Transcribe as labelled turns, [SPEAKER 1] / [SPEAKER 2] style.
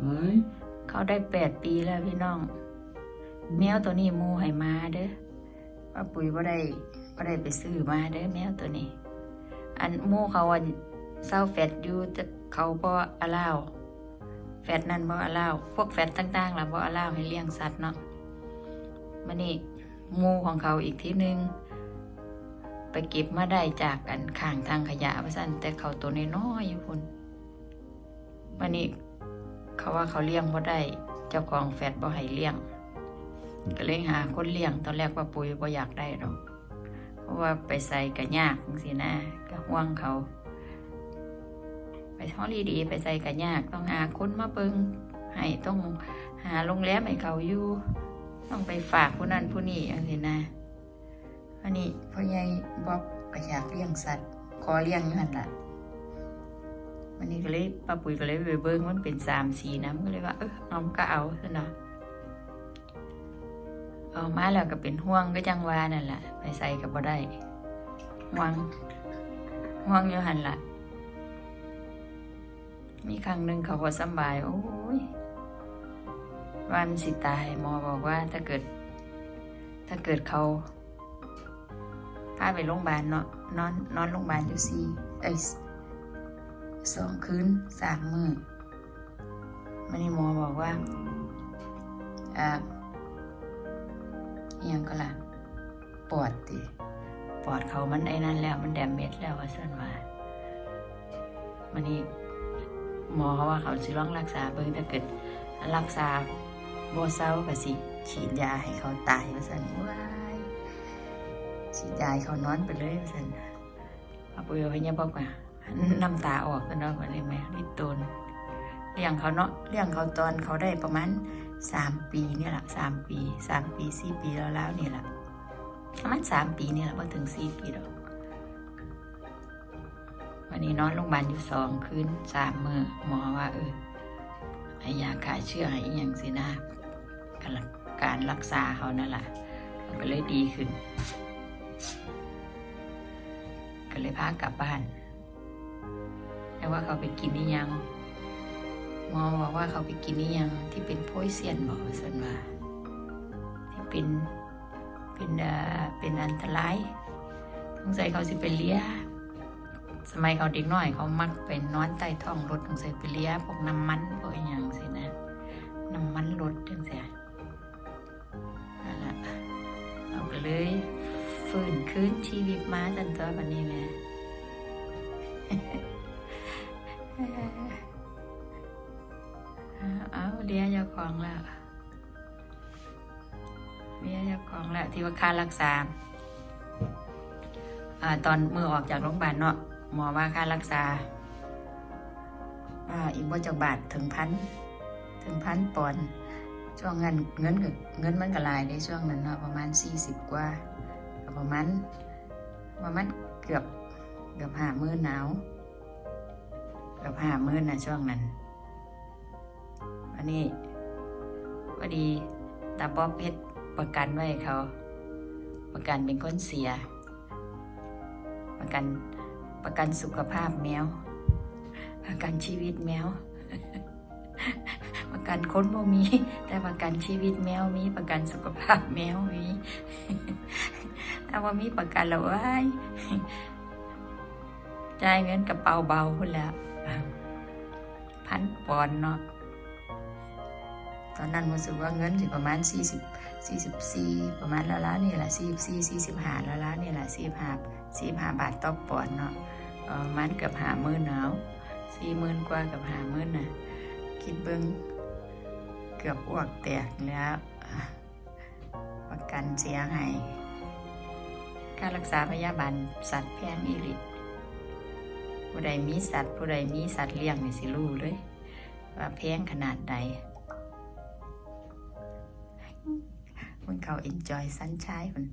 [SPEAKER 1] เฮ้ย
[SPEAKER 2] เขาได้แปดปีแล้วพี่น้อง แมวตัวนี้มูให้มาเด้อป้าปุ๋ยว่าได้ว่าได้ไปซื้อมาเด้อแมวตัวนี้ อันมูเขาอันเศร้าแฟดอยู่แต่เขาบ่อลาวแฟดนั่นบ่อลาวพวกแฟดต่างๆล่ะบ่อลาวให้เลี้ยงสัตว์เนาะมันนี่หมูของเขาอีกที่หนึ่งไปเก็บมาได้จากอันข้างทางขยะว่าซั่นแต่เขาตัวน้อยๆอยู่พุ่นมันนี่ เขาว่าเขาเลี้ยงบ่ได้เจ้าของแฟดบ่ให้เลี้ยง ก็เลยหาคนเลี้ยงตอนแรกว่าปุ๋ยบ่อยากได้หรอกเพราะว่าไปใส่กะยากจังซี่นะก็ห่วงเขา ไปฮอลีดีไปใส่กะยากต้องหาคนมาเบิงให้ต้องหาโรงแรมให้เขาอยู่ ต้องไปฝากผู้นั้นผู้นี้จังซี่นะอันนี้พ่อใหญ่บ๊อบก็อยากเลี้ยงสัตว์ขอเลี้ยงอยู่หันล่ะ วันนี้ก็เลยป้าปุ๋ยก็เลยไปเบิ้งมันเป็นสามสีน้ำก็เลยว่าเออเอามันก็เอาซะเนาะเอามาแล้วก็เป็นห่วงก็จังวานั่นแหละไปใส่กับบ่ได้ห่วงห่วงอยู่หันละมีครั้งหนึ่งเขาก็สบายโอ้ยวันสิตายหมอบอกว่าถ้าเกิด ถ้าเกิดเขาพาไปโรงพยาบาลเนาะนอนนอนโรงพยาบาลอยู่สี่เอ้ย สองคืนสามมือมันนี่หมอบอกว่าอ่าอยังก็ล่ะปอดติปอดเขามันไอ้นั่นแล้ว มันแดมเม็ดแล้วว่าสั่นว่ามันนี่หมอเขาว่าเขาสิร้องรักษาเบิ่งถ้าเกิดรักษาโบเศร้าก็สิฉีดยาให้เขาตายว่าสั่นว้ายฉีดยาให้เขานอนไปเลยว่าสั่นเอาไปเอาไปเนี่ยบอกว่า น้ำตาออกกันเนาะวันนี้แม่ลิตนเลี้ยงเขาเนาะเลี้ยงเขาตอนเขาได้ประมาณสามปีเนี่ยแหละสามปีสามปีสี่ปีแล้วแล้วนี่แหละประมาณสามปีนี่แหละว่าถึงสี่ปีดอกวันนี้นอนโรงพยาบาลอยู่สองคืนสามมือหมอว่าเออให้ยาขายเชื่อให้อย่างสินะการรักษาเขานั่นแหละก็เลยดีขึ้น ก็เลยพากลับบ้าน แต่ว่าเขาไปกินนี่ยังหมอบอกว่าเขาไปกินนี่ยังที่เป็นโพยเซียนบอกว่าสันว่าที่เป็นเป็นเป็นอันตรายสงสัยเขาสิไปเลี้ยสมัยเขาเด็กน้อยเขามักเป็นนอนใต้ท้องรถสงสัยไปเลี้ยพวกน้ำมันพวกอย่างสินะน้ำมันรถจังเสียนั่นแหละเราก็เลยฟื้นคืนชีวิตมาจนตัววันนี้แม่ เอาเลียเจ้าของแล้วเลียเจ้าของแล้วที่ว่าค่ารักษาอตอนมือออกจากโรงพยาบาลเนาะหมอว่าค่ารักษาอีกบ่จากบาทถึงพันถึงพันปอนช่วงเงินเงินเงินมันก็หลายในช่วงนั้นเนาะประมาณสี่สิบกว่าประมาณประมาณเกือบเกือบห้ามื่นหนาว กือบห้ามื่นนะช่วงนั้นอันนี้พอดีตาป๊อบเพชรประกันไว้เขา ประกันเป็นคนเสีย ประกันประกันสุขภาพแมว ประกันชีวิตแมว ประกันคนบ่มี แต่ประกันชีวิตแมวมีประกันสุขภาพแมวมีถ้าว่ามีประกันแล้วว้ายจ่ายเงินกระเป๋าเบาพุ่นแล้ว พันปอนเนาะตอนนั้นรู้สึกว่าเงินสิประมาณ 40 44 ประมาณละล้านนี่แหละ44 45ละล้านนี่แหละ45 45บาทต่อปอนเนาะประมันเกือบหาหมื่นเนาะ40,000กว่ากับหาหมื่นน่ะคิดเบิ่งเกือบอ้วกแตกแล้วประกันเสียหายค่ารักษาพยาบาลสัตว์แพงอีหลิ ผู้ใดมีสัตว์ ผู้ใดมีสัตว์เลี้ยงนี่สิรู้เลย ว่าแพงขนาดใดมันเขา enjoy sunshine มัน